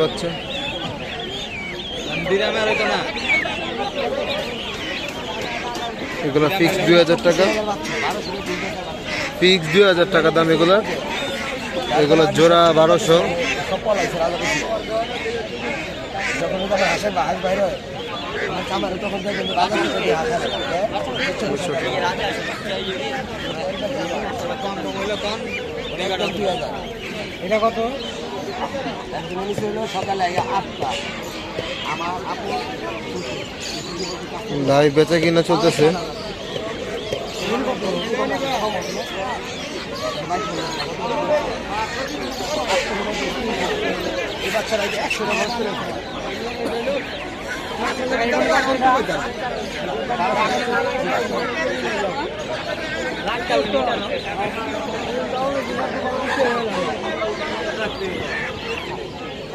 বাচ্চা বিরামে আর হইতো এগুলো ফিক্স দুই হাজার টাকা। ফিক্স দুই হাজার টাকা দাম এগুলো। এগুলো জোড়া বারোশো। রাজা রাজা এটা কত? সকালে আগে আটটা কিনা চলতেছে। বাচ্চারা এই যে একশো টাকা করে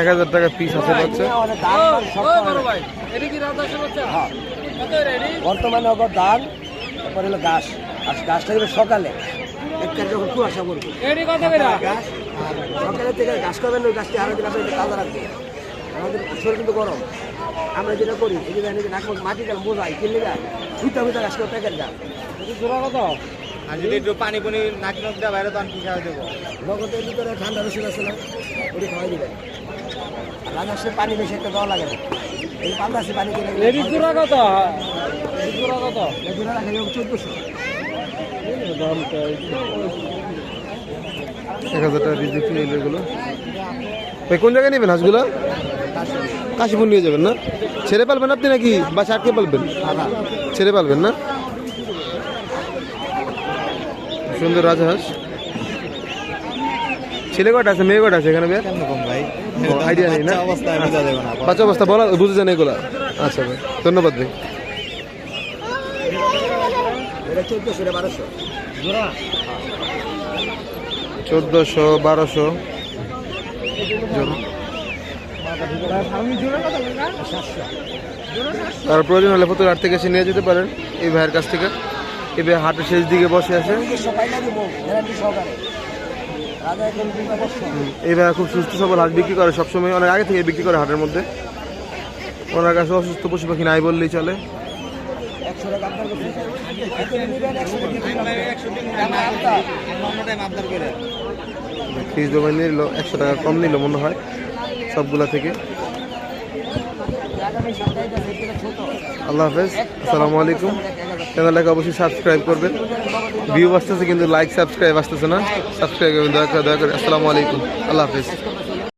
এক হাজার টাকা পিস আছে বাচ্চা হ্যাঁ। বর্তমানে ওপর ধান তারপরে হলো ঘাস। আর ঘাসটা দেবে সকালে। একটা যখন কুয়াশা পড়বে। ঘাস আর সকালে থেকে ঘাস করবেন ওই গাছটি আরও দিন এটা তাজা রাখবেন আমাদের শরীর কিন্তু গরম। আমরা যেটা করি এই যে নাক মাটি গেলাম বোঝাই কিনলে গা দুইটা দুইটা ঘাস করে প্যাকেট গা জোড়া কত? আর যদি একটু পানি পুনি নাক নক দেওয়া বাইরে তখন কি খাওয়া দেবো নগদের ভিতরে ঠান্ডা রসুন আছে না ওটি খাওয়াই দিবেন। আর পানি বেশি একটা দেওয়া লাগে না। এই পান্দাসি পানি কিনে লেডিস জোড়া কত? লেডিস জোড়া কত? এগুলো রাখা যাবে চোদ্দশো। এক হাজার টাকা বিক্রি হলো এগুলো। ভাই কোন জায়গায় নেবেন হাঁসগুলো? কাশিপুর নিয়ে যাবেন না? ছেড়ে পালবেন আপনি নাকি? বা আটকে পালবেন? ছেড়ে পালবেন না? সুন্দর রাজহাঁস। ছেলে কটা আছে মেয়ে কটা আছে এখানে ভাই? আইডিয়া নেই না? বাচ্চা অবস্থা বলা। বুঝে যান এগুলা? আচ্ছা ভাই ধন্যবাদ ভাই। চোদ্দশো বারোশো। তার প্রয়োজন হলে ফতুর হাট থেকে এসে নিয়ে যেতে পারেন এই ভাইয়ের কাছ থেকে। ভাই হাটের শেষ দিকে বসে আছে। ভাইয়া খুব সুস্থ সবল হাট বিক্রি করে সবসময়, অনেক আগে থেকে বিক্রি করে হাটের মধ্যে। ওনার কাছে অসুস্থ পশু পাখি নাই বললেই চলে। ফিস দোকান নিল, একশো টাকা কম নিল মনে হয়, সবগুলা থেকে আগামী সপ্তাহে এটা থেকে ছোট আল্লাহ হাফেজ, আসসালামু আলাইকুম। চ্যানেলটাকে অবশ্যই সাবস্ক্রাইব করবেন। ভিউ আসতেছে কিন্তু লাইক সাবস্ক্রাইব আসতেছে না। সাবস্ক্রাইব করবেন, দয়া করে দয়া করে। আসসালামু আলাইকুম। আল্লাহ হাফেজ।